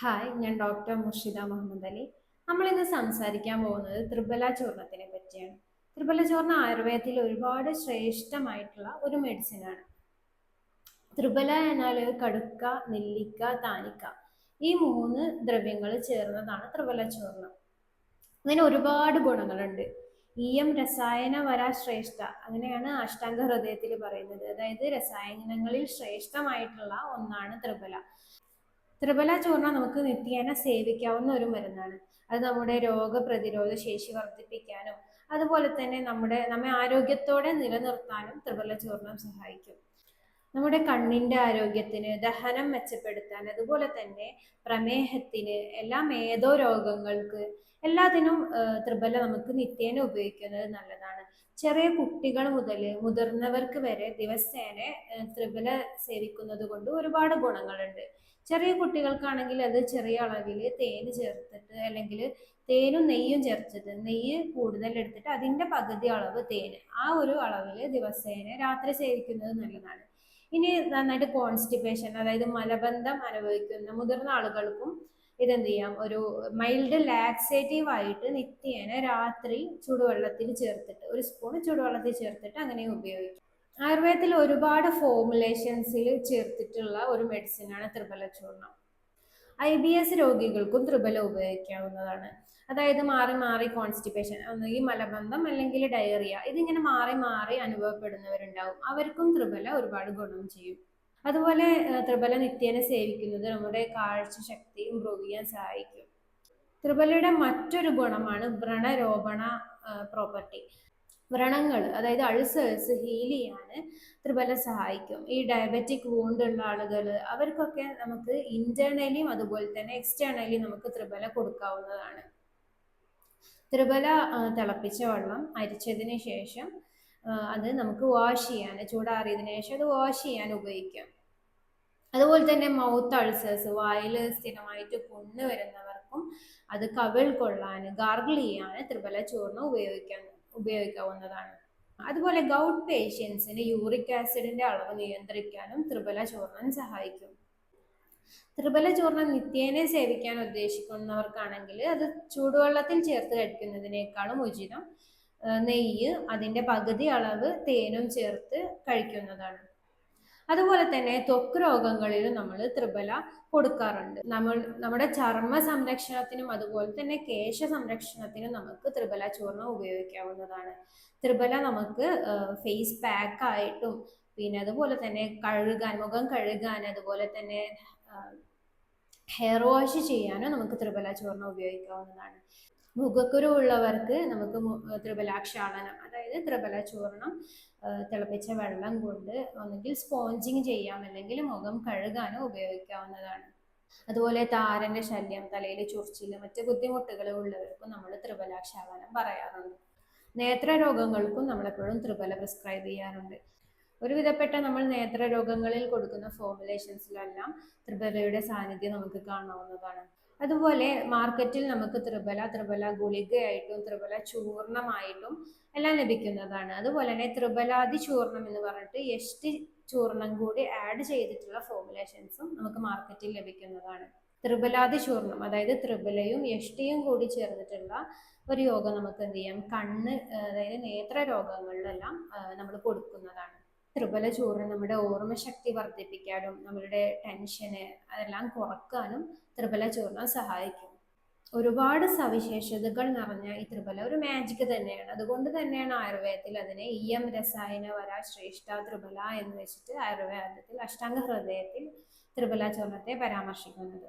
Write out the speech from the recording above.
Hi ഞാൻ doctor Murshida Muhammad Ali. നമ്മൾ ഇന്ന് സംസാരിക്കാൻ പോകുന്നത് ത്രിബല ചൂർണത്തിനെ പറ്റിയാണ്. ത്രിബല ചൂർണ ആയുർവേദത്തിൽ ഒരുപാട് ശ്രേഷ്ഠമായിട്ടുള്ള ഒരു മെഡിസിനാണ് ത്രിബല എന്നാൽ കടുക്ക നെല്ലിക്ക താനിക്ക. ഈ മൂന്ന് ദ്രവ്യങ്ങൾ ചേർന്നതാണ് ത്രിബല ചൂർണം ഇതിന് ഒരുപാട് ഗുണങ്ങളുണ്ട്. ഈയം രസായന വരാ ശ്രേഷ്ഠ. അങ്ങനെയാണ് അഷ്ടാംഗ ഹൃദയത്തിൽ പറയുന്നത്. അതായത് രസായനങ്ങളിൽ ശ്രേഷ്ഠമായിട്ടുള്ള ഒന്നാണ് ത്രിബല. ത്രിബല ചൂർണം നമുക്ക് നിത്യേന സേവിക്കാവുന്ന ഒരു മരുന്നാണ്. അത് നമ്മുടെ രോഗപ്രതിരോധ ശേഷി വർദ്ധിപ്പിക്കാനും അതുപോലെ തന്നെ നമ്മുടെ നമ്മെ ആരോഗ്യത്തോടെ നിലനിർത്താനും ത്രിബല ചൂർണം സഹായിക്കും. നമ്മുടെ കണ്ണിന്റെ ആരോഗ്യത്തിന് ദഹനം മെച്ചപ്പെടുത്താൻ അതുപോലെ തന്നെ പ്രമേഹത്തിന് എല്ലാ മേധോ രോഗങ്ങൾക്ക് എല്ലാത്തിനും ത്രിബല നമുക്ക് നിത്യേന ഉപയോഗിക്കുന്നത് നല്ലതാണ്. ചെറിയ കുട്ടികൾ മുതൽ മുതിർന്നവർക്ക് വരെ ദിവസേന ത്രിഫല സേവിക്കുന്നത് കൊണ്ട് ഒരുപാട് ഗുണങ്ങളുണ്ട്. ചെറിയ കുട്ടികൾക്കാണെങ്കിൽ അത് ചെറിയ അളവിൽ തേന് ചേർത്തിട്ട് അല്ലെങ്കിൽ തേനും നെയ്യും ചേർത്തിട്ട് നെയ്യ് കൂടുതൽ എടുത്തിട്ട് അതിന്റെ പകുതി അളവ് തേന്. ആ ഒരു അളവിൽ ദിവസേന രാത്രി സേവിക്കുന്നത് നല്ലതാണ്. ഇനി നന്നായിട്ട് കോൺസ്റ്റിപ്പേഷൻ അതായത് മലബന്ധം അനുഭവിക്കുന്ന മുതിർന്ന ആളുകൾക്കും ഇതെന്ത് ചെയ്യാം ഒരു മൈൽഡ് ലാക്സേറ്റീവ് ആയിട്ട് നിത്യേന രാത്രി ചൂടുവെള്ളത്തിൽ ചേർത്തിട്ട് ഒരു സ്പൂൺ ചൂടുവെള്ളത്തിൽ ചേർത്തിട്ട് അങ്ങനെ ഉപയോഗിക്കും. ആയുർവേദത്തിൽ ഒരുപാട് ഫോമുലേഷൻസിൽ ചേർത്തിട്ടുള്ള ഒരു മെഡിസിനാണ് triphala churna I B S രോഗികൾക്കും ത്രിബല ഉപയോഗിക്കാവുന്നതാണ്. അതായത് മാറി മാറി കോൺസ്റ്റിപ്പേഷൻ ഒന്നുകിൽ മലബന്ധം അല്ലെങ്കിൽ ഡയറിയ ഇതിങ്ങനെ മാറി മാറി അനുഭവപ്പെടുന്നവരുണ്ടാവും. അവർക്കും ത്രിബല ഒരുപാട് ഗുണം ചെയ്യും. അതുപോലെ ത്രിബല നിത്യേന സേവിക്കുന്നത് നമ്മുടെ കാഴ്ച ശക്തി ഇമ്പ്രൂവ് ചെയ്യാൻ സഹായിക്കും. ത്രിബലയുടെ മറ്റൊരു ഗുണമാണ് വ്രണരോപണ പ്രോപ്പർട്ടി വ്രണങ്ങൾ അതായത് അൾസേഴ്സ് ഹീൽ ചെയ്യാൻ ത്രിബല സഹായിക്കും. ഈ ഡയബറ്റിക് വൂണ്ട് ഉള്ള ആളുകൾ അവർക്കൊക്കെ നമുക്ക് ഇന്റേണലിയും അതുപോലെ തന്നെ എക്സ്റ്റേണലിയും നമുക്ക് ത്രിബല കൊടുക്കാവുന്നതാണ്. ത്രിബല തിളപ്പിച്ച വെള്ളം അരിച്ചതിന് ശേഷം അത് നമുക്ക് വാഷ് ചെയ്യാൻ ചൂടാറിയതിനു ശേഷം അത് വാഷ് ചെയ്യാൻ ഉപയോഗിക്കാം. അതുപോലെ തന്നെ മൗത്ത് അൾസേഴ്സ് വായിൽ സ്ഥിരമായിട്ട് പൊണ്ണ് വരുന്നവർക്കും അത് കവിൾ കൊള്ളാൻ ഗാർഗിൾ ചെയ്യാൻ ത്രിബല ചൂർണം ഉപയോഗിക്കാൻ ഉപയോഗിക്കാവുന്നതാണ്. അതുപോലെ ഗൗട്ട് പേഷ്യൻസിന് യൂറിക് ആസിഡിന്റെ അളവ് നിയന്ത്രിക്കാനും ത്രിബല ചൂർണം സഹായിക്കും. ത്രിബല ചൂർണം നിത്യേനെ സേവിക്കാൻ ഉദ്ദേശിക്കുന്നവർക്കാണെങ്കിൽ അത് ചൂടുവെള്ളത്തിൽ ചേർത്ത് കഴിക്കുന്നതിനേക്കാളും ഉചിതം. നെയ്യ് അതിന്റെ പകുതി അളവ് തേനും ചേർത്ത് കഴിക്കുന്നതാണ്. അതുപോലെ തന്നെ ത്വക്ക് രോഗങ്ങളിലും നമ്മൾ ത്രിബല കൊടുക്കാറുണ്ട്. നമ്മൾ നമ്മുടെ ചർമ്മ സംരക്ഷണത്തിനും അതുപോലെ തന്നെ കേശ സംരക്ഷണത്തിനും നമുക്ക് ത്രിബല ചൂർണം ഉപയോഗിക്കാവുന്നതാണ്. ത്രിബല നമുക്ക് ഫേസ് പാക്ക് ആയിട്ടും പിന്നെ അതുപോലെ തന്നെ കഴുകാൻ മുഖം കഴുകാൻ അതുപോലെ തന്നെ ഹെയർ വാഷ് ചെയ്യാനും നമുക്ക് ത്രിബല ചൂർണം ഉപയോഗിക്കാവുന്നതാണ്. മുഖക്കുരു ഉള്ളവർക്ക് നമുക്ക് ത്രിബലാക്ഷാളനം അതായത് ത്രിബല ചൂർണം തിളപ്പിച്ച വെള്ളം കൊണ്ട് ഒന്നുകിൽ സ്പോഞ്ചിങ് ചെയ്യാം അല്ലെങ്കിൽ മുഖം കഴുകാനോ ഉപയോഗിക്കാവുന്നതാണ്. അതുപോലെ താരന്റെ ശല്യം തലയിലെ ചൊറിച്ചിൽ മറ്റു ബുദ്ധിമുട്ടുകൾ ഉള്ളവർക്കും നമ്മൾ ത്രിബലാക്ഷാളനം പറയാറുണ്ട്. നേത്ര രോഗങ്ങൾക്കും നമ്മളെപ്പോഴും ത്രിബല പ്രിസ്ക്രൈബ് ചെയ്യാറുണ്ട്. ഒരുവിധപ്പെട്ട നമ്മൾ നേത്ര രോഗങ്ങളിൽ കൊടുക്കുന്ന ഫോർമുലേഷൻസിലെല്ലാം ത്രിബലയുടെ സാന്നിധ്യം നമുക്ക് കാണാവുന്നതാണ്. അതുപോലെ മാർക്കറ്റിൽ നമുക്ക് ത്രിബല ത്രിബല ഗുളികയായിട്ടും ത്രിബല ചൂർണമായിട്ടും എല്ലാം ലഭിക്കുന്നതാണ്. അതുപോലെ തന്നെ ത്രിബലാദി ചൂർണം എന്ന് പറഞ്ഞിട്ട് എഷ്ടി ചൂർണം കൂടി ആഡ് ചെയ്തിട്ടുള്ള ഫോർമുലേഷൻസും നമുക്ക് മാർക്കറ്റിൽ ലഭിക്കുന്നതാണ്. ത്രിബലാദി ചൂർണം അതായത് ത്രിബലയും എഷ്ടിയും കൂടി ചേർന്നിട്ടുള്ള ഒരു യോഗം നമുക്ക് എന്ത് ചെയ്യാം? കണ്ണ് അതായത് നേത്ര രോഗങ്ങളിലെല്ലാം നമ്മൾ കൊടുക്കുന്നതാണ്. ത്രിബല ചോറ് നമ്മുടെ ഓർമ്മശക്തി വർദ്ധിപ്പിക്കാനും നമ്മളുടെ ടെൻഷന് അതെല്ലാം കുറക്കാനും ത്രിബല ചോറിനെ സഹായിക്കും. ഒരുപാട് സവിശേഷതകൾ നിറഞ്ഞ ഈ ത്രിബല ഒരു മാജിക് തന്നെയാണ്. അതുകൊണ്ട് തന്നെയാണ് ആയുർവേദത്തിൽ അതിനെ ഇ എം രസായന വര ശ്രേഷ്ഠ ത്രിബല എന്ന് വെച്ചിട്ട് ആയുർവേദത്തിൽ അഷ്ടാംഗ ഹൃദയത്തിൽ ത്രിബല ചൂർണത്തെ പരാമർശിക്കുന്നത്.